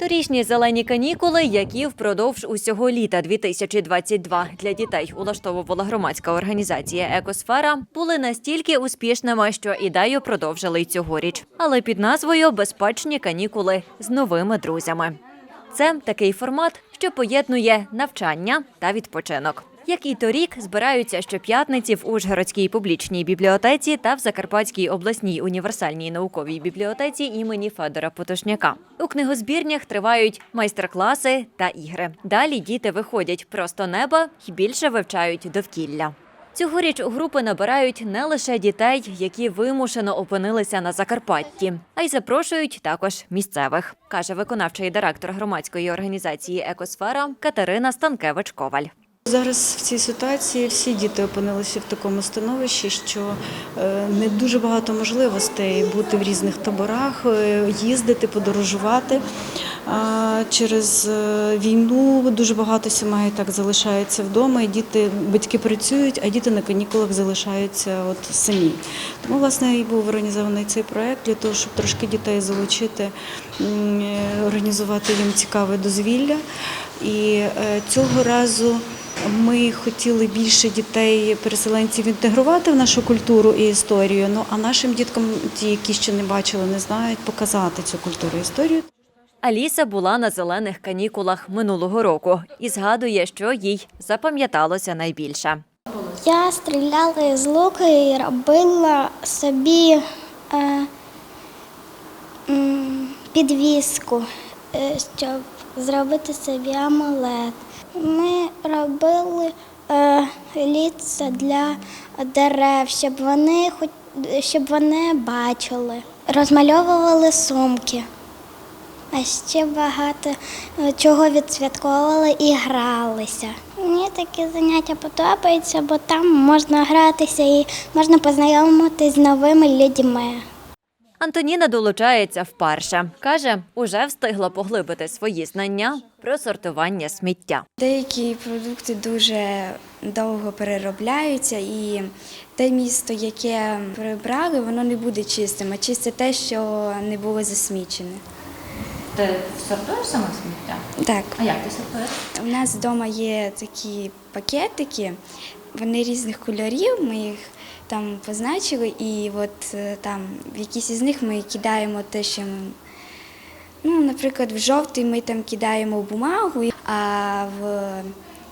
Торішні зелені канікули, які впродовж усього літа 2022 для дітей улаштовувала громадська організація Екосфера, були настільки успішними, що ідею продовжили й цьогоріч, але під назвою Безпечні канікули з новими друзями. Це такий формат, що поєднує навчання та відпочинок. Як і торік, збираються щоп'ятниці в Ужгородській публічній бібліотеці та в Закарпатській обласній універсальній науковій бібліотеці імені Федора Потошняка. У книгозбірнях тривають майстер-класи та ігри. Далі діти виходять просто неба і більше вивчають довкілля. Цьогоріч у групи набирають не лише дітей, які вимушено опинилися на Закарпатті, а й запрошують також місцевих, каже виконавчий директор громадської організації Екосфера Катерина Станкевич-Коваль. Зараз в цій ситуації всі діти опинилися в такому становищі, що е, не дуже багато можливостей бути в різних таборах, е, їздити, подорожувати. Через е, війну дуже багато сімей так залишаються вдома, і діти, батьки працюють, а діти на канікулах залишаються от самі. Тому, власне, і був організований цей проект для того, щоб трошки дітей залучити, організувати їм цікаве дозвілля. І цього разу ми хотіли більше дітей, переселенців інтегрувати в нашу культуру і історію. Ну а нашим діткам, ті, які ще не бачили, не знають, показати цю культуру і історію. Аліса була на зелених канікулах минулого року і згадує, що їй запам'яталося найбільше. Я стріляла з лука і робила собі е, підвіску, е, щоб зробити собі амулет. Ми робили е, ліца для дерев, щоб вони хоч щоб вони бачили. Розмальовували сумки. А ще багато е, чого відсвятковували і гралися. Мені такі заняття подобаються, бо там можна гратися і можна познайомитися з новими людьми. Антоніна долучається вперше. Каже, уже встигла поглибити свої знання про сортування сміття. Деякі продукти дуже довго переробляються, і те місто, яке прибрали, воно не буде чистим, а чисте те, що не було засмічене. Ти сортуєш саме сміття? Так, А як ти сортуєш? у нас вдома є такі пакетики, вони різних кольорів. Ми їх там позначили, і от е, там в якісь із них ми кидаємо те, що ми. Ну, наприклад, в жовтий ми там кидаємо бумагу, а в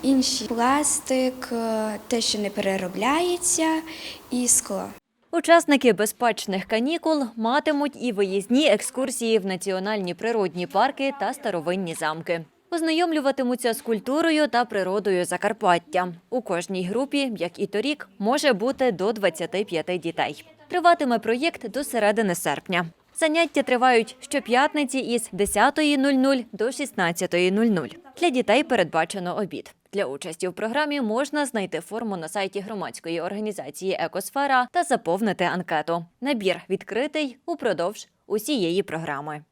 інший пластик, е, те, що не переробляється, і скло. Учасники безпечних канікул матимуть і виїзні екскурсії в національні природні парки та старовинні замки. Ознайомлюватимуться з культурою та природою Закарпаття. У кожній групі, як і торік, може бути до 25 дітей. Триватиме проєкт до середини серпня. Заняття тривають щоп'ятниці із 10.00 до 16.00. Для дітей передбачено обід. Для участі в програмі можна знайти форму на сайті громадської організації Екосфера та заповнити анкету. Набір відкритий упродовж усієї програми.